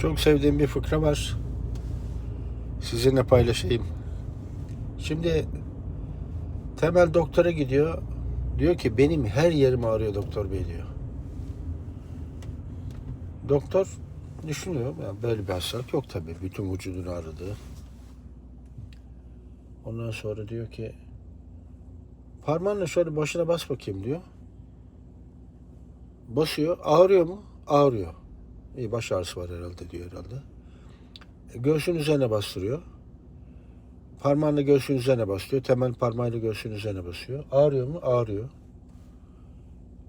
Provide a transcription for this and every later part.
Çok sevdiğim bir fıkra var. Sizinle paylaşayım. Şimdi Temel doktora gidiyor. Diyor ki benim her yerim ağrıyor doktor bey diyor. Doktor düşünüyor. Ya böyle bir hastalık yok tabii. Bütün vücudunu ağrıdı. Ondan sonra diyor ki parmağınla şöyle başına bas bakayım diyor. Basıyor. Ağrıyor mu? Ağrıyor. İyi baş ağrısı var herhalde diyor herhalde. E, Göğsün üzerine bastırıyor. Parmağını göğsün üzerine basıyor. Temel parmağıyla göğsün üzerine basıyor. Ağrıyor mu? Ağrıyor.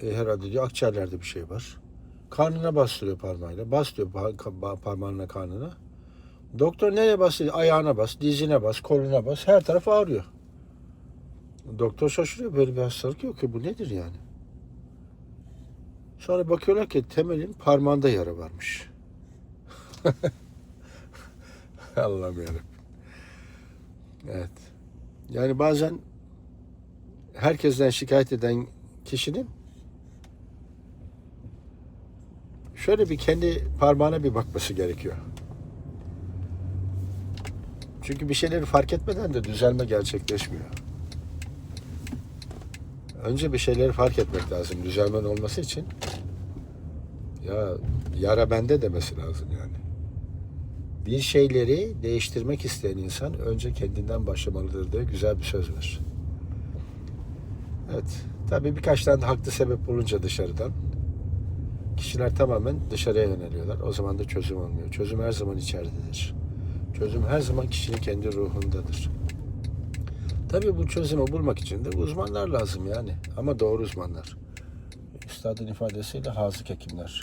E, herhalde diyor akciğerlerde bir şey var. Karnına bastırıyor parmağıyla. Bas diyor parmağına karnına. Doktor nereye basıyor? Ayağına bas, dizine bas, koluna bas. Her taraf ağrıyor. Doktor şaşırıyor. Böyle bir hastalık yok ki. Bu nedir yani? Sonra bakıyorlar ki Temel'in parmağında yara varmış. Allah'ım yarabbim. Evet. Yani bazen herkesten şikayet eden kişinin şöyle bir kendi parmağına bir bakması gerekiyor. Çünkü bir şeyleri fark etmeden de düzelme gerçekleşmiyor. Önce bir şeyleri fark etmek lazım düzelmen olması için. Ya yara bende demesi lazım yani. Bir şeyleri değiştirmek isteyen insan önce kendinden başlamalıdır diye güzel bir söz var. Evet. Tabii birkaç tane de haklı sebep bulunca dışarıdan kişiler tamamen dışarıya yöneliyorlar. O zaman da çözüm olmuyor. Çözüm her zaman içeridedir. Çözüm her zaman kişinin kendi ruhundadır. Tabii bu çözümü bulmak için de uzmanlar lazım yani. Ama doğru uzmanlar. Üstadın ifadesiyle hazık hekimler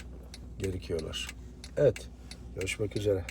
gerekiyorlar. Evet. Görüşmek üzere.